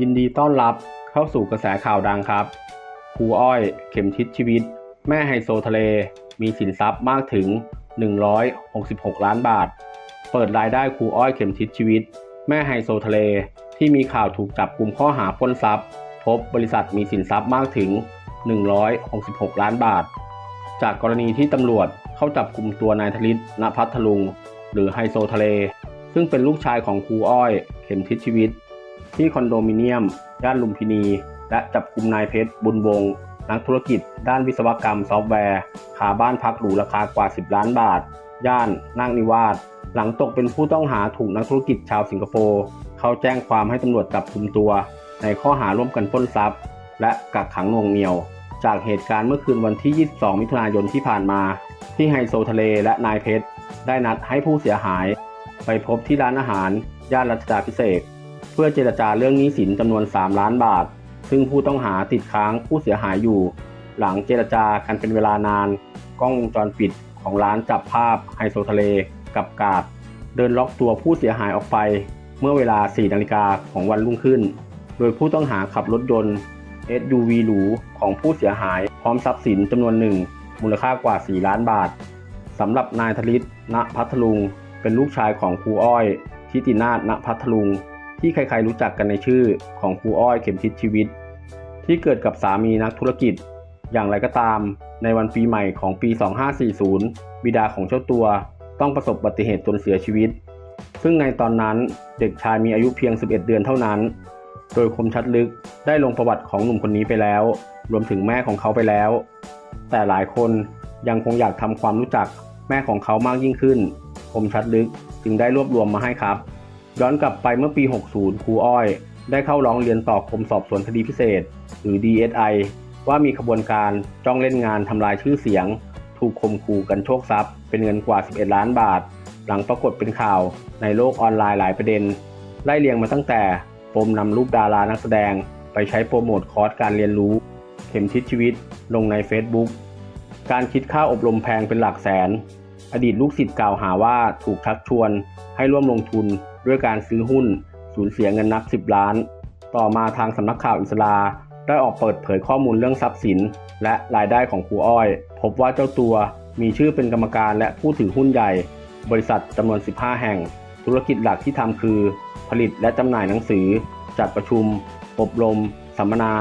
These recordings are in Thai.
ยินดีต้อนรับเข้าสู่กระแสข่าวดังครับ ครูอ้อยเข็มทิศชีวิต แม่ไฮโซทะเล มีสินทรัพย์มากถึง 166 ล้านบาท เปิดรายได้ครูอ้อยเข็มทิศชีวิต แม่ไฮโซทะเล ที่มีข่าวถูกจับกลุ่มข้อหาปล้นทรัพย์ พบบริษัทมีสินทรัพย์มากถึง 166 ล้านบาท จากกรณีที่ตำรวจเข้าจับกลุ่มตัวนายธลิตณพัทลุง หรือไฮโซทะเล ซึ่งเป็นลูกชายของครูอ้อย เข็มทิศชีวิต ที่คอนโดมิเนียม ย่านลุมพินี และจับกลุ่มนายเพชร บุญวงศ์นักธุรกิจ ด้านวิศวกรรมซอฟต์แวร์ขาบ้านพักหรูราคากว่า 10 ล้านบาท ย่านนาคนิวาสหลังตกเป็นผู้ต้องหาถูกนักธุรกิจชาวสิงคโปร์เข้าแจ้งความให้ตำรวจจับกลุ่มตัว ในข้อหาร่วมกันปล้นทรัพย์ และกักขังหน่วงเหนี่ยว จากเหตุการณ์เมื่อคืนวันที่ 22 มิถุนายนที่ผ่านมา ที่ไฮโซทะเลและนายเพชร ได้นัดให้ผู้เสียหาย ไปพบที่ร้านอาหาร ย่านรัชดาพิเศษ พื่อเจรจาเรื่องหนี้สินจำนวน 3 ล้านบาท ซึ่งผู้ต้องหาติดค้างผู้เสียหายอยู่ หลังเจรจากันเป็นเวลานาน กล้องวงจรปิดของร้านจับภาพไฮโซทะเลกับกาด เดินล็อกตัวผู้เสียหายออกไป เมื่อเวลา 4 นาฬิกาของวันรุ่งขึ้น โดยผู้ต้องหาขับรถยนต์ SUV หรูของผู้เสียหายพร้อมทรัพย์สินจำนวนหนึ่งมูลค่ากว่า 4 ล้านบาทสำหรับนายธลิตณพัทลุง เป็นลูกชายของครูอ้อยทิตินาถณพัทลุง ที่ใครๆรู้จักกันในชื่อของครูอ้อยเข็มทิศชีวิต ที่เกิดกับสามีนักธุรกิจ อย่างไรก็ตาม ในวันปีใหม่ของปี 2540 บิดาของเจ้าตัวต้องประสบอุบัติเหตุจนเสียชีวิต ซึ่งในตอนนั้นเด็กชายมีอายุเพียง 11 เดือนเท่านั้น โดยคมชัดลึกได้ลงประวัติของหนุ่มคนนี้ไปแล้ว รวมถึงแม่ของเขาไปแล้ว แต่หลายคนยังคงอยากทำความรู้จักแม่ของเขามากยิ่งขึ้น คมชัดลึกจึงได้รวบรวมมาให้ครับ ย้อนกลับไปเมื่อปี 60 ครูอ้อย ได้เข้าร้องเรียนต่อกรมสอบสวนคดีพิเศษ หรือ DSI ว่ามีขบวนการจ้องเล่นงานทำลายชื่อเสียง ถูกข่มขู่กันโชคทรัพย์ เป็นเงินกว่า 11 ล้านบาท หลังปรากฏเป็นข่าวในโลกออนไลน์หลายประเด็น ไล่เรียงมาตั้งแต่ปมนำรูปดารานักแสดง ไปใช้โปรโมทคอร์สการเรียนรู้ เข็มทิศชีวิต ลงใน Facebook การคิดค่าอบรมแพงเป็นหลักแสน อดีตลูกศิษย์กล่าวหาว่าถูกชักชวนให้ร่วมลงทุน ด้วยการซื้อหุ้นสูญเสียเงินนับ 10 ล้าน ต่อมาทางสำนักข่าวอิสลาได้ออกเปิดเผยข้อมูลเรื่องทรัพย์สิน และรายได้ของครูอ้อย พบว่าเจ้าตัวมีชื่อเป็นกรรมการและผู้ถือหุ้นใหญ่ บริษัทจำนวน 15 แห่ง ธุรกิจหลักที่ทำคือ ผลิตและจำหน่ายหนังสือ จัดประชุม อบรม สัมมนา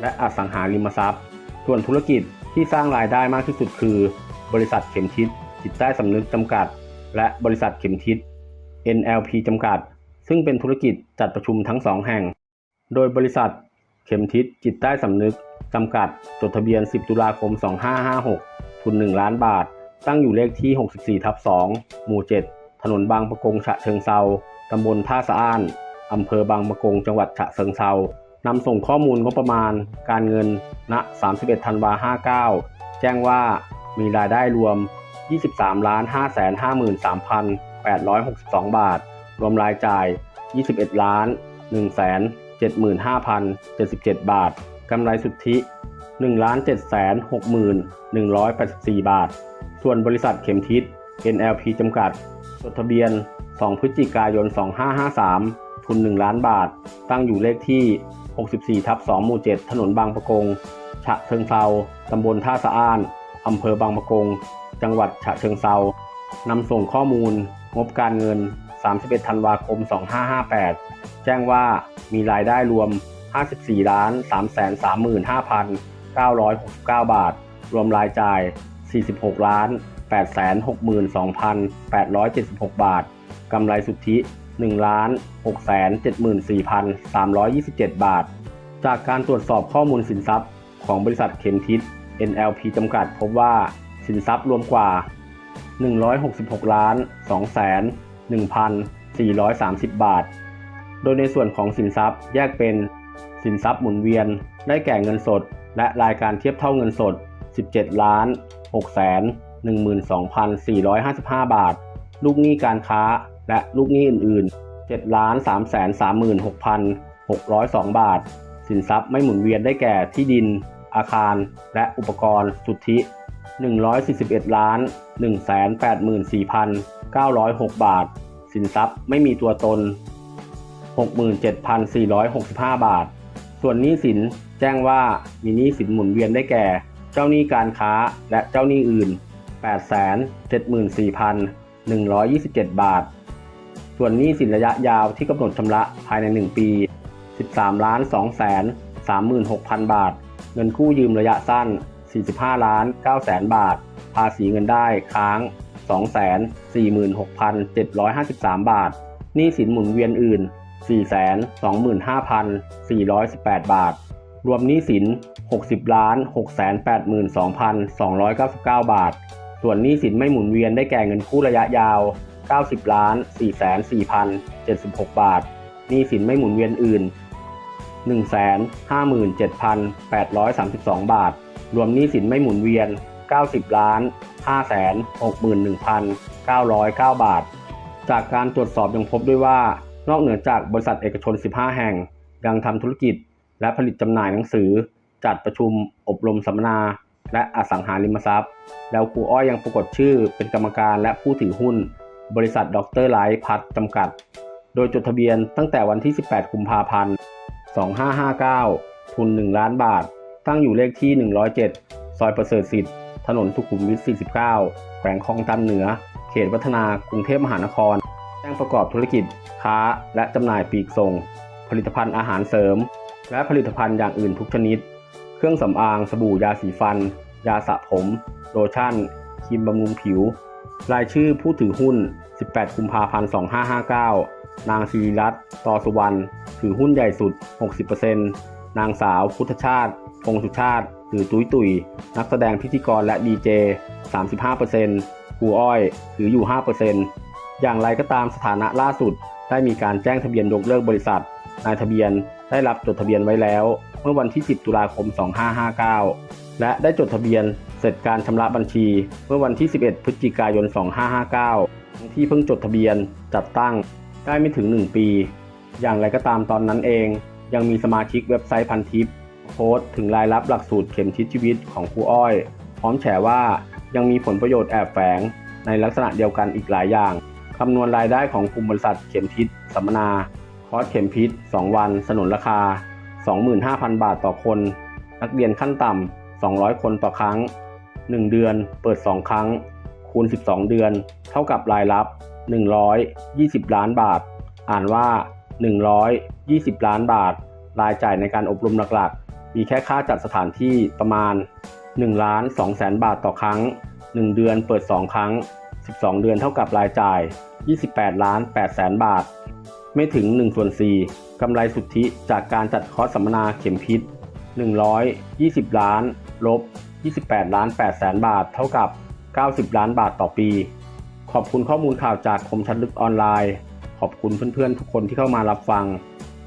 และอสังหาริมทรัพย์ ส่วนธุรกิจที่สร้างรายได้มากที่สุดคือ บริษัทเข็มทิศจิตใต้สำนึกจำกัด และบริษัทเข็มทิศ NLP จำกัด ซึ่งเป็นธุรกิจจัดประชุมทั้งสองแห่ง โดยบริษัท เข็มทิศจิตใต้สำนึกจำกัด จดทะเบียน 10 ตุลาคม 2556 ทุน 1 ล้านบาท ตั้งอยู่เลขที่ 64 ทับ 2 หมู่ 7 ถนนบางประกงฉะเชิงเซาตำบลท่าสะอ้านอำเภอบางประกงจังหวัดฉะเชิงเซานำส่งข้อมูลงบประมาณ การเงิน ณ 31 ธันวา 59 แจ้งว่ามีรายได้รวม 23 5 5 3 3 0 0 0 862 บาท รวมรายจ่าย 21ล้าน1 75,077 บาท กำไรสุทธิ 1 761,184 บาท ส่วนบริษัทเข็มทิศ NLP จำกัด จดทะเบียน 2 พฤศจิกายน 2553 ทุน 1 ล้านบาท ตั้งอยู่เลขที่ 64ทับ2หมู่ 7 ถนนบางประกง ฉะเชิงเซาตำบลท่าสะอ้าน อำเภอบางประกง จังหวัดฉะเชิงเซา นำส่งข้อมูลงบการเงิน 31 ธันวาคม 2558 แจ้งว่ามีรายได้รวม 54ล้าน335,969 บาท รวมรายจ่าย 46ล้าน862,876 บาท กำไรสุทธิ1ล้าน674,327 บาท จากการตรวจสอบข้อมูลสินทรัพย์ของบริษัทเข็มทิศ NLP จำกัดพบว่าสินทรัพย์รวมกว่า 166 ล้าน2แสน1,430 บาท โดยในส่วนของสินทรัพย์แยกเป็น สินทรัพย์หมุนเวียน ได้แก่เงินสด และรายการเทียบเท่าเงินสด 17 ล้าน6แสน12,455 บาท ลูกหนี้การค้า และลูกหนี้อื่น ๆ7ล้าน3แสน36,602 บาท สินทรัพย์ไม่หมุนเวียนได้แก่ที่ดิน อาคาร และอุปกรณ์ สุทธิ 141ล้าน184,906 บาท สินทรัพย์ไม่มีตัวตน 67,465 บาท ส่วนหนี้สินแจ้งว่ามีหนี้สินหมุนเวียนได้แก่ เจ้าหนี้การค้าและเจ้าหนี้อื่น 874,127 บาท ส่วนหนี้สินระยะยาวที่กำหนดชำระภายใน 1 ปี 13ล้าน2แสน36,000 บาท เงินกู้ยืมระยะสั้น 45 ล้าน9แสนบาท ภาษีเงินได้ค้าง 246,753 บาท หนี้สินหมุนเวียนอื่น 425,418 บาท รวมหนี้สิน 60ล้าน682,299 บาท ส่วนหนี้สินไม่หมุนเวียนได้แก่เงินกู้ระยะยาว 90ล้าน44,076 บาท หนี้สินไม่หมุนเวียนอื่น157,832 บาท รวมหนี้สินไม่หมุนเวียน 90ล้าน561,909 บาท จากการตรวจสอบยังพบด้วยว่า นอกเหนือจากบริษัทเอกชน 15 แห่ง ยังทำธุรกิจ และผลิตจำหน่ายหนังสือ จัดประชุม อบรมสัมมนา และอสังหาริมทรัพย์ แล้วครูอ้อยยังปรากฏชื่อเป็นกรรมการและผู้ถือหุ้น บริษัทดรไลท์พัฒจำกัด โดยจดทะเบียนตั้งแต่วันที่ 18 กุมภาพันธ์ 2559 ทุน 1 ล้านบาท ตั้งอยู่เลขที่ 107 ซอยประเสริฐสิทธิ์ ถนนสุขุมวิท 49 แขวงคลองตันเหนือ เขตวัฒนากรุงเทพมหานคร แจ้งประกอบธุรกิจ ค้า และจำหน่ายปลีกส่ง ผลิตภัณฑ์อาหารเสริม และผลิตภัณฑ์อย่างอื่นทุกชนิด เครื่องสำอาง สบู่ ยาสีฟัน ยาสระผม โลชั่น ครีมบำรุงผิว รายชื่อผู้ถือหุ้น 18 กุมภาพันธ์ 2559 นางศิริรัตน์ตอสุวรรณ ถือหุ้นใหญ่สุด 60%นางสาวพุทธชาติ พงสุชาติ หรือตุ้ยตุยนักแสดงพิธีกรและดีเจ 35%ครูอ้อยถืออยู่ 5%อย่างไรก็ตามสถานะล่าสุด ได้มีการแจ้งทะเบียนยกเลิกบริษัท นายทะเบียนได้รับจดทะเบียนไว้แล้ว เมื่อวันที่ 10 ตุลาคม 2559 และได้จดทะเบียนเสร็จการชำระบัญชี เมื่อวันที่ 11 พฤศจิกายน 2559 ที่เพิ่งจดทะเบียนจัดตั้งได้ไม่ถึง 1 ปี อย่างไรก็ตามตอนนั้นเอง ยังมีสมาชิกเว็บไซต์พันทิป พสต์ถึงรายรับหลักสูตรเข็มทิศชีวิตของครูอ้อย พร้อมแฉว่ายังมีผลประโยชน์แอบแฝงในลักษณะเดียวกันอีกหลายอย่าง คำนวณรายได้ของกลุ่มบริษัทเข็มทิศสัมมนา คอร์สเข็มพิษ2วัน สนุนราคา 25,000 บาทต่อคน นักเรียนขั้นต่ำ 200 คนต่อครั้ง 1 เดือน เปิด 2 ครั้ง คูณ 12 เดือน เท่ากับรายรับ 120 ล้านบาท อ่านว่า 120 ล้านบาท รายจ่ายในการอบรมหลักๆ มีแค่ค่าจัดสถานที่ประมาณ1ล้าน2แสนบาทต่อครั้ง 1 เดือนเปิด 2 ครั้ง 12 เดือนเท่ากับรายจ่าย 28 ล้าน8แสนบาท ไม่ถึง1ส่วน4กำไรสุทธิจากการจัดคอร์สสัมมนาเข็มพิษ 120 ล้าน ลบ 28 ล้าน8แสนบาท เท่ากับ 90 ล้านบาทต่อปี ขอบคุณข้อมูลข่าวจากคมชัดลึกออนไลน์ ขอบคุณเพื่อนๆทุกคนที่เข้ามารับฟัง